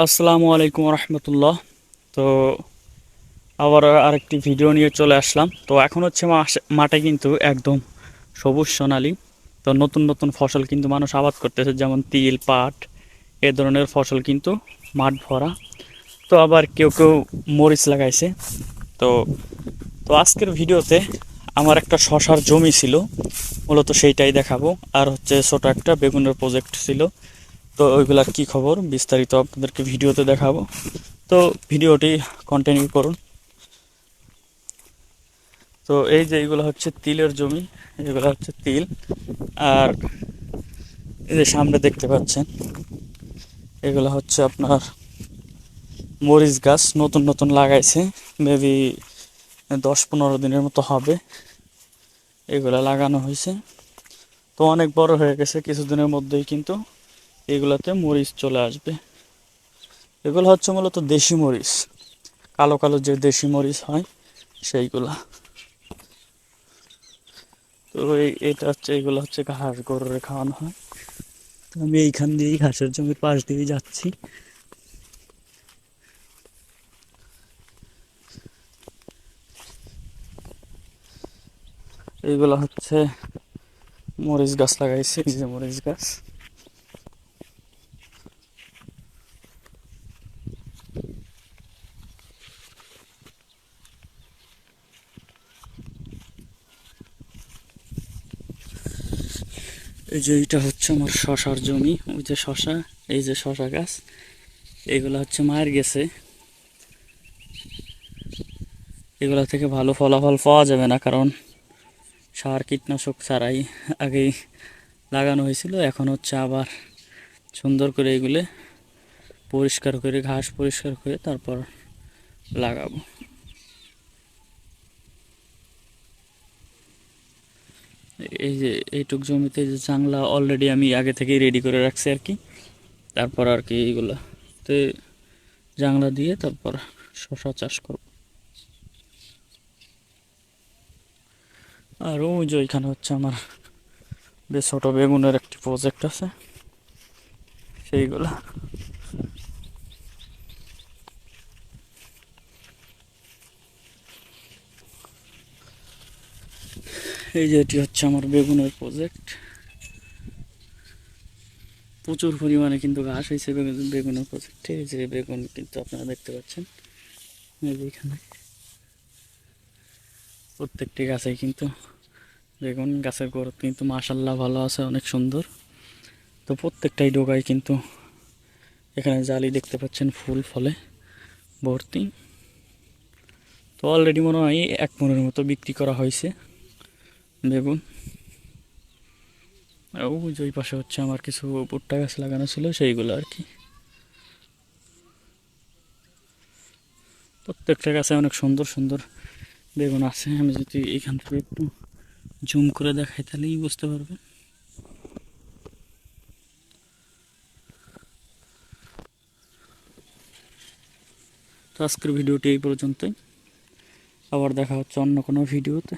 আসসালামু আলাইকুম রহমতুল্লাহ। তো আবার আরেকটি ভিডিও নিয়ে চলে আসলাম। তো এখন হচ্ছে মাঠে কিন্তু একদম সবুজ সোনালি। তো নতুন নতুন ফসল কিন্তু মানুষ আবাদ করতেছে, যেমন তিল, পাট, এ ধরনের ফসল কিন্তু মাঠ ভরা। তো আবার কেউ কেউ মরিচ লাগাইছে। তো তো আজকের ভিডিওতে আমার একটা শশার জমি ছিল, মূলত সেইটাই দেখাবো। আর হচ্ছে ছোট একটা বেগুনের প্রজেক্ট ছিল। তো ওইগুলার কি খবর? বিস্তারিত আপনাদেরকে ভিডিওতে দেখাবো। তো ভিডিওটি কন্টিনিউ করুন। তো এই যে এইগুলো হচ্ছে তিলের জমি, এগুলো হচ্ছে তিল। আর এই যে সামনে দেখতে পাচ্ছেন, এগুলো হচ্ছে আপনার মরিচ গাছ, নতুন নতুন লাগাইছে। মেবি দশ পনেরো দিনের মতো হবে এগুলো লাগানো হয়েছে। তো অনেক বড় হয়ে গেছে কিছুদিনের মধ্যেই কিন্তু। এগুলাতে মরিচ চলে আসবে। এগুলো হচ্ছে মূলত দেশি মরিচ। কালো কালো যে দেশি মরিচ হয়, সেইগুলা। তো এটা হচ্ছে, এগুলো হচ্ছে ঘাস গরুরে খাওয়ানো হয়। আমি এইখান দিয়েই ঘাসের জমির পাশ দিয়েই যাচ্ছি। এইগুলো হচ্ছে মরিচ গাছ লাগাইছি যে মরিচ গাছ। এই যে এইটা হচ্ছে আমার শশার জমি, ওই যে শশা, এই যে শশা গাছ, এগুলো হচ্ছে মায়ের গেছে। এগুলো থেকে ভালো ফলাফল পাওয়া যাবে না, কারণ সার কীটনাশক ছাড়াই আগেই লাগানো হয়েছিল, এখন হচ্ছে আবার সুন্দর করে এগুলো পরিষ্কার করে, ঘাস পরিষ্কার করে তারপর লাগাবো। এই যে এইটুক জমিতে যে জাংলা অলরেডি আমি আগে থেকেই রেডি করে রাখছি আর কি। তারপর আর কি এইগুলো। তে জাংলা দিয়ে তারপর শশা চাষ করব। আর ওই যে ওইখানে হচ্ছে আমার বেশ ছোটো বেগুনের একটি প্রজেক্ট আছে। সেইগুলা। এই যে এটি হচ্ছে আমার বেগুনের প্রজেক্ট প্রচুর পরিমাণে কিন্তু ঘাস হয়েছে বেগুন, বেগুনের প্রজেক্টে যে বেগুন কিন্তু আপনারা দেখতে পাচ্ছেন। এই যে এখানে প্রত্যেকটি গাছে কিন্তু বেগুন, গাছের গ্রোথ কিন্তু মাশাল্লাহ ভালো আছে, অনেক সুন্দর। তো প্রত্যেকটাই ডোগায় কিন্তু এখানে জালি দেখতে পাচ্ছেন, ফুল ফলে ভর্তি। তো অলরেডি মনে হয় এক মনের মতো বিক্রি করা হয়েছে। বেগুন ও, যে ওই পাশে হচ্ছে আমার কিছু ভুট্টা গাছ লাগানো ছিল, সেইগুলো আর কি। প্রত্যেকটা গাছে অনেক সুন্দর সুন্দর বেগুন আছে। আমি যদি এখান থেকে একটু জুম করে দেখাই, তাহলেই বুঝতে পারবেন। তো আজকের ভিডিওটি এই পর্যন্তই। আবার দেখা হচ্ছে অন্য কোনো ভিডিওতে।